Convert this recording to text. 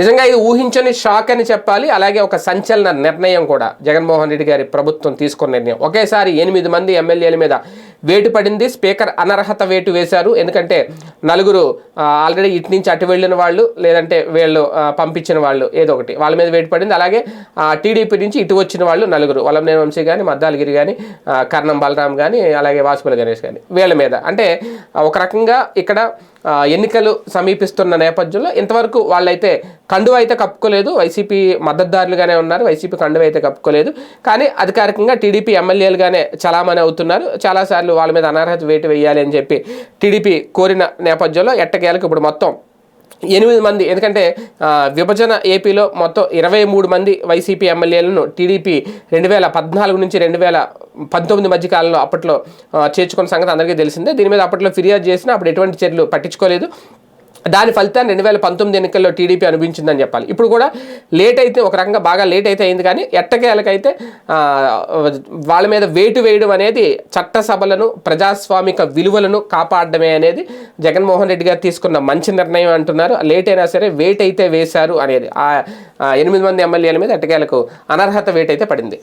నిజంగా ఇది ఊహించని షాక్ అని చెప్పాలి. అలాగే ఒక సంచలన నిర్ణయం కూడా జగన్మోహన్ రెడ్డి గారి ప్రభుత్వం తీసుకున్న నిర్ణయం. ఒకేసారి ఎనిమిది మంది ఎమ్మెల్యేల మీద వేటు పడింది. స్పీకర్ అనర్హత వేటు వేశారు. ఎందుకంటే నలుగురు ఆల్రెడీ ఇటు నుంచి అటు వెళ్ళిన వాళ్ళు లేదంటే వీళ్ళు పంపించిన వాళ్ళు ఏదో ఒకటి. వాళ్ళ మీద వేటు పడింది. అలాగే టీడీపీ నుంచి ఇటు వచ్చిన వాళ్ళు నలుగురు. వలంనేని వంశీ కానీ మద్దాలగిరి కానీ కర్ణం బలరాం కానీ అలాగే వాసుపల్లి గణేష్ కానీ వీళ్ళ మీద. అంటే ఒక రకంగా ఇక్కడ ఎన్నికలు సమీపిస్తున్న నేపథ్యంలో ఇంతవరకు వాళ్ళైతే కండువ అయితే కప్పుకోలేదు. వైసీపీ మద్దతుదారులుగానే ఉన్నారు. వైసీపీ కండువ అయితే కప్పుకోలేదు. కానీ అధికారికంగా టీడీపీ ఎమ్మెల్యేలుగానే చలామణి అవుతున్నారు. చాలాసార్లు వాళ్ళ మీద అనర్హత వేటు వేయాలి అని చెప్పి టీడీపీ కోరిన నేపథ్యంలో ఎట్టకేలకు ఇప్పుడు మొత్తం ఎనిమిది మంది ఎందుకంటే విభజన ఏపీలో మొత్తం ఇరవై మూడు మంది వైసీపీ ఎమ్మెల్యేలను టీడీపీ రెండు వేల పద్నాలుగు నుంచి రెండు వేల పంతొమ్మిది మధ్య కాలంలో అప్పట్లో చేర్చుకున్న సంగతి అందరికీ తెలిసిందే. దీని మీద అప్పట్లో ఫిర్యాదు చేసినా అప్పుడు ఎటువంటి చర్యలు పట్టించుకోలేదు. దాని ఫలితాన్ని రెండు వేల పంతొమ్మిది ఎన్నికల్లో టీడీపీ అనిపించిందని చెప్పాలి. ఇప్పుడు కూడా లేట్ అయితే ఒక రకంగా బాగా లేట్ అయితే అయింది కానీ ఎట్టకేలకైతే వాళ్ళ మీద వేటు వేయడం అనేది చట్టసభలను ప్రజాస్వామిక విలువలను కాపాడడమే అనేది జగన్మోహన్ రెడ్డి గారు తీసుకున్న మంచి నిర్ణయం అంటున్నారు. లేట్ అయినా సరే వేట్ అయితే వేశారు అనేది. ఆ ఆ ఎనిమిది మంది ఎమ్మెల్యేల మీద ఎట్టకేలకు అనర్హత వేట్ అయితే పడింది.